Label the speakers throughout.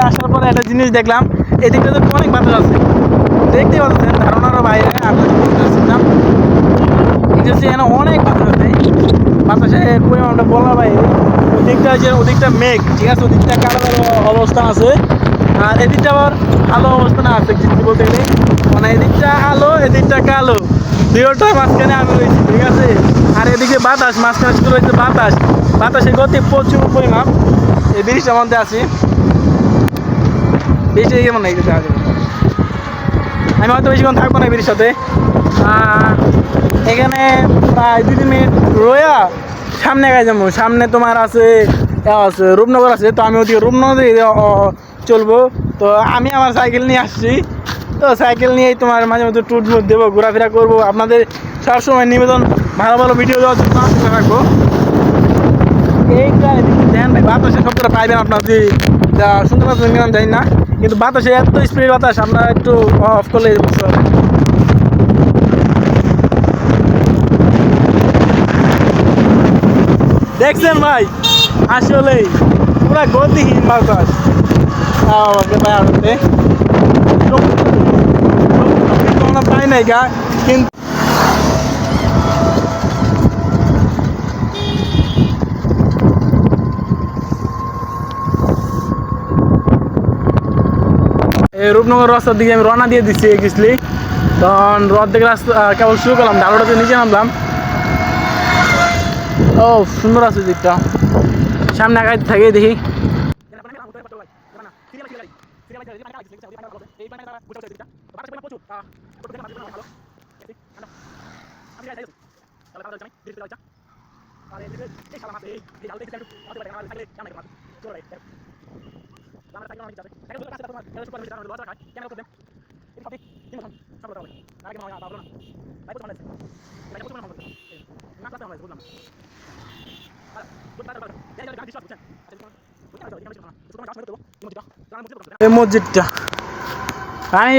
Speaker 1: এদিকে আসার পরে একটা জিনিস দেখলাম, এদিকটা তো অনেক বাতাস আছে। দেখতে পাচ্ছেন, ধারণার বাইরে আমি বলতেছিলাম এই এখানে অনেক বাতাস আছে। বাতাসে পরিমাণটা বলা ভাই ওদিকটা যে ওদিকটা মেঘ, ঠিক আছে, ওদিকটা কালো অবস্থান আছে। আর এদিকটা আবার আলো অবস্থান আছে কিছু বলতে গেলে। মানে এদিকটা আলো, এদিকটা কালো। দুটোটা মাঝখানে আমি রয়েছি, ঠিক আছে। আর এদিকে বাতাস, মাঝখানে শুধু রয়েছে বাতাস। বাতাসের গতি প্রচুর পরিমাণ। এই ব্রিজটার মধ্যে আছি। ব্রিজটা কেমন দেখা আমি হয়তো বেশিক্ষণ থাকব না ব্রিজের সাথে। এখানে প্রায় দুই, তিন মিনিট রয়া সামনে গায়ে যাব। সামনে তোমার আছে আছে, রূপনগর আছে। তো আমি ওদিকে রূপনগর চলবো। তো আমি আমার সাইকেল নিয়ে আসছি। তো সাইকেল নিয়েই তোমার মাঝে মধ্যে ট্যুর ট্যুর দেবো, ঘোরাফেরা করব। আপনাদের সবসময় নিবেদন, ভালো ভালো ভিডিও দেওয়ার জন্য রাখব। এইটা দেখেন ভাই, বাতাসে শব্দটা পাইবেন আপনার যে শুনতে পাচ্ছেন জানি না। কিন্তু বাতাসে এত স্পিড বাতাস আপনারা একটু অফ করলে বুঝতে পারবেন দেখছেন ভাই, আসলেই পুরা গতিহীন বাতাস। আমাকে ভাই আনন্দে পাই নাই গা, কিন্তু রূপনগর রাস্তার দিকে আমি রওনা দিয়ে দিচ্ছি গেছিলি তখন রথ থেকে রাস্তা কেবল শুরু করলাম ডালোটাতে নিচে নামলাম। ও, সুন্দর আছে দিকটা। সামনে আগাইতে থাকে দেখি। এই মসজিদটা। আমি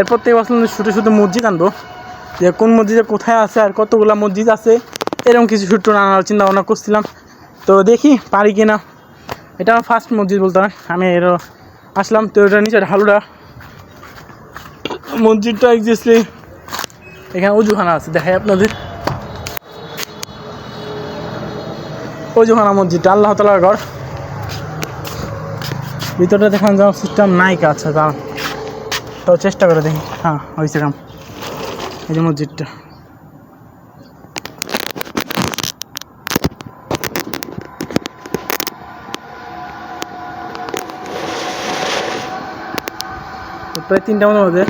Speaker 1: এরপর থেকে ভাবছিলাম যে শুধু শুধু মসজিদ আনব। যে কোন মসজিদে কোথায় আছে আর কতগুলা মসজিদ আছে, এরকম কিছু ছোট্ট আনার চিন্তা ভাবনা করছিলাম। তো দেখি পারি কি না এটা আমার ফার্স্ট মসজিদ বলতে হয়। আমি এর আসলাম, তো এটা নিচে ঢালুটা মসজিদটা এক্সাক্টলি এখানে অজুখানা আছে, দেখাই আপনাদের। অজুখানা মসজিদটা, আল্লাহ তালার ঘর। ভিতরটা দেখান যাওয়ার সিস্টেম নাই আচ্ছা দাঁড়ান। তো চেষ্টা করে দেখি। হ্যাঁ ওই সেরকম এই যে মসজিদটা। প্রায় তিনটা মতো মধ্যে।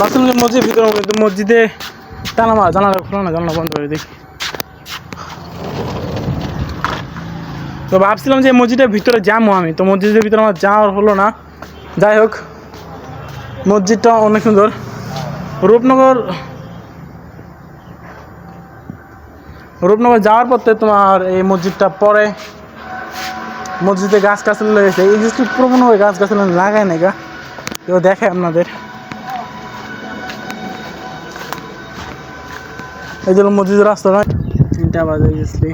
Speaker 1: বাথরুম মসজিদ ভিতরে কিন্তু মসজিদে টানা মা জানালা খোলা না, জানালা বন্ধ করে দেখি তো ভাবছিলাম যে মসজিদের ভিতরে যাব আমি। তো মসজিদের ভিতরে আমার যাওয়ার হলো না। যাই হোক, মসজিদটা অনেক সুন্দর। রূপনগর রূপনগর যাওয়ার পথে তোমার এই মসজিদটা পরে মসজিদে গাছ গাছ লেগেছে। এই জিনিসটি হয়ে গাছ গাছ লাগায় না গা। তো দেখে আপনাদের। জন্য মসজিদের রাস্তা নয় তিনটা বাজে গেছিলি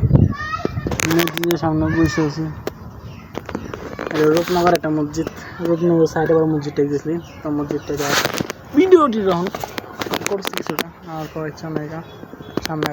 Speaker 1: মসজিদের সামনে বসে আছি। রূপনগর একটা মসজিদ। রূপনগর সাইডে বড় মসজিদটা গেছিলি তো মসজিদটা যাওয়ার ভিডিওটি যখন করছি কিছুটা আর ইচ্ছা নাই সামনে